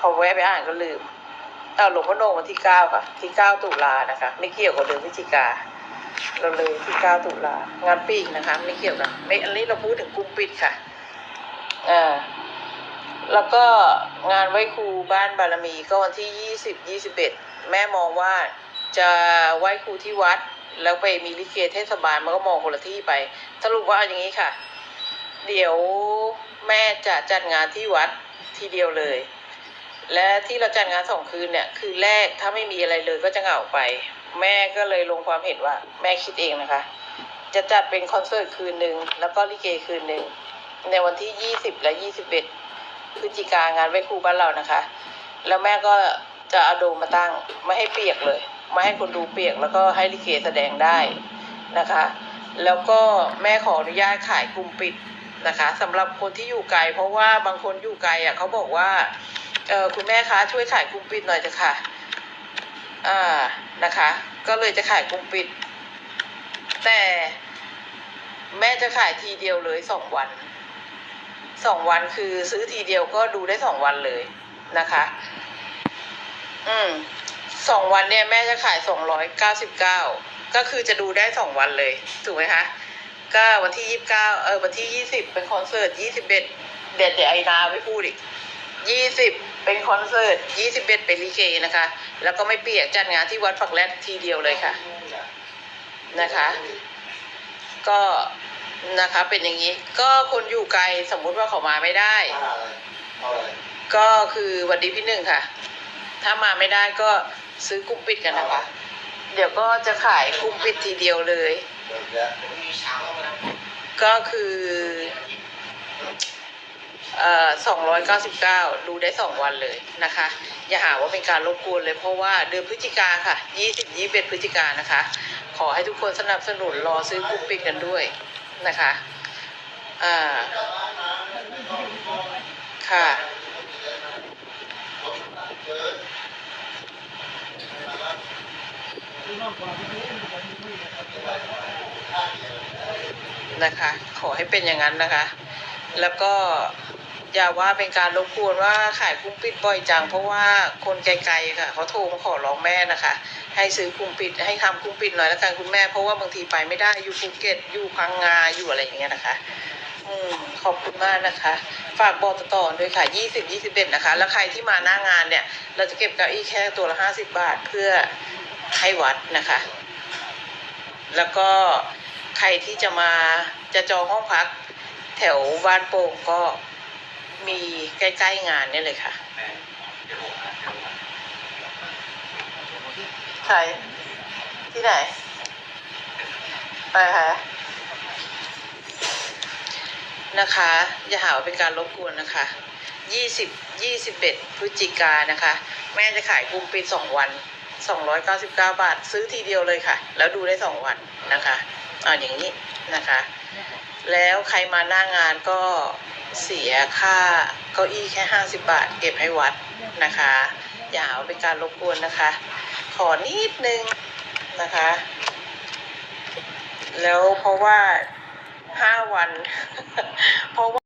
พอแวะไปอ่านก็ลืมเอาหลวงพ่อโนวันที่เก้าค่ะ ที่เก้าตุลานะคะ ไม่เกี่ยวกับเดือนพฤศจิกาเราเลยที่เก้าตุลางานปีกนะคะ ไม่เกี่ยวกันไม่อันนี้เราพูดถึงกลุ่มปิดค่ะอ่าแล้วก็งานไหว้ครูบ้านบารมีก็วันที่ยี่สิบยี่สิบเอ็ดแม่มองว่าจะไหว้ครูที่วัด แล้วไปมีลิเกเทศบาลมันก็มองคนละที่ไป สรุปว่าเอาอย่างนี้ค่ะ เดี๋ยวแม่จะจัดงานที่วัดทีเดียวเลย และที่เราจัดงานสองคืนเนี่ยคืนแรกถ้าไม่มีอะไรเลยก็จะเหงาไป แม่ก็เลยลงความเห็นว่า แม่คิดเองนะคะ จะจัดเป็นคอนเสิร์ตคืนหนึ่งแล้วก็ลิเกคืนหนึ่งในวันที่ยี่สิบและยี่สิบเอ็ดพฤศจิกางานไหว้ครูบ้านเรานะคะ แล้วแม่ก็จะเอาโดมมาตั้งไม่ให้เปียกเลย ไม่ให้คนดูเปียกแล้วก็ให้ลิเกแสดงได้นะคะ แล้วก็แม่ขออนุญาตขายกลุ่มปิดนะคะสำหรับคนที่อยู่ไกล เพราะว่าบางคนอยู่ไกลอะเขาบอกว่า เออคุณแม่คะช่วยขายกลุ่มปิดหน่อยเถอะค่ะอ่านะคะ ก็เลยจะขายกลุ่มปิด แต่แม่จะขายทีเดียวเลยสองวันสองวันคือซื้อทีเดียวก็ดูได้สองวันเลยนะคะ อืมสองวันเนี่ยแม่จะขายสองร้อยเก้าสิบเก้าก็คือจะดูได้สองวันเลยถูกไหมคะก็วันที่ยี่สิบเก้าเออวันที่ยี่สิบเป็นคอนเสิร์ตยี่สิบเอ็ดเด็ดเดี๋ยวไอนาไม่พูดอีก ยี่สิบเป็นคอนเสิร์ตยี่สิบเอ็ดเป็นลิเกนะคะ แล้วก็ไม่เปียกจัดงานที่วัดฝักแรดทีเดียวเลยค่ะ นะคะ ก็นะคะเป็นอย่างนี้ ก็คนอยู่ไกลสมมุติว่าเขามาไม่ได้ ก็คือวันดีพี่หนึ่งค่ะ ถ้ามาไม่ได้ก็ซื้อกลุ่มปิดกันนะคะ เดี๋ยวก็จะขายกลุ่มปิดทีเดียวเลย ก็คือ เอ่อสองร้อยเก้าสิบเก้าดูได้สองวันเลยนะคะ อย่าหาว่าเป็นการรบกวนเลยเพราะว่าเดือนพฤศจิกาค่ะยี่สิบยี่สิบเอ็ดพฤศจิกานะคะ ขอให้ทุกคนสนับสนุนรอซื้อกลุ่ปิดกันด้วยนะคะอ่าค่ะ นะคะ ขอให้เป็นอย่างนั้นนะคะ แล้วก็ อย่าว่าเป็นการรบกวนว่าขายคุ้มปิดบ่อยจัง เพราะว่าคนไกลๆค่ะเขาโทรมาขอร้องแม่นะคะ ให้ซื้อคุ้มปิดให้ทำคุ้มปิดหน่อยแล้วกันคุณแม่เพราะว่าบางทีไปไม่ได้อยู่ภูเก็ตอยู่พังงาอยู่อะไรอย่างเงี้ยนะคะ อืมขอบคุณมากนะคะ ฝากบอกต่อด้วยค่ะยี่สิบยี่สิบเอ็ดนะคะ แล้วใครที่มาหน้างานเนี่ย เราจะเก็บเก้าอี้แค่ตัวละห้าสิบบาทเพื่อให้วัดนะคะ แล้วก็ใครที่จะมาจะจองห้องพัก แถวบ้านโป่งก็ มีใกล้ๆงานเนี่ยเลยค่ะ ใคร ที่ไหนไปค่ะนะคะ อย่าหาว่าเป็นการรบกวนนะคะยี่สิบยี่สิบเอ็ดพฤศจิกานะคะ แม่จะขายกลุ่มปิดสองวันสองร้อยเก้าสิบเก้าบาท ซื้อทีเดียวเลยค่ะ แล้วดูได้สองวันนะคะอ่าอย่างนี้นะคะ แล้วใครมาหน้างานก็ เสียค่าเก้าอี้แค่ห้าสิบบาท เก็บให้วัดนะคะ อย่าเอาเป็นการรบกวนนะคะ ขอนิดนึงนะคะ แล้วเพราะว่าห้าวัน เพราะว่า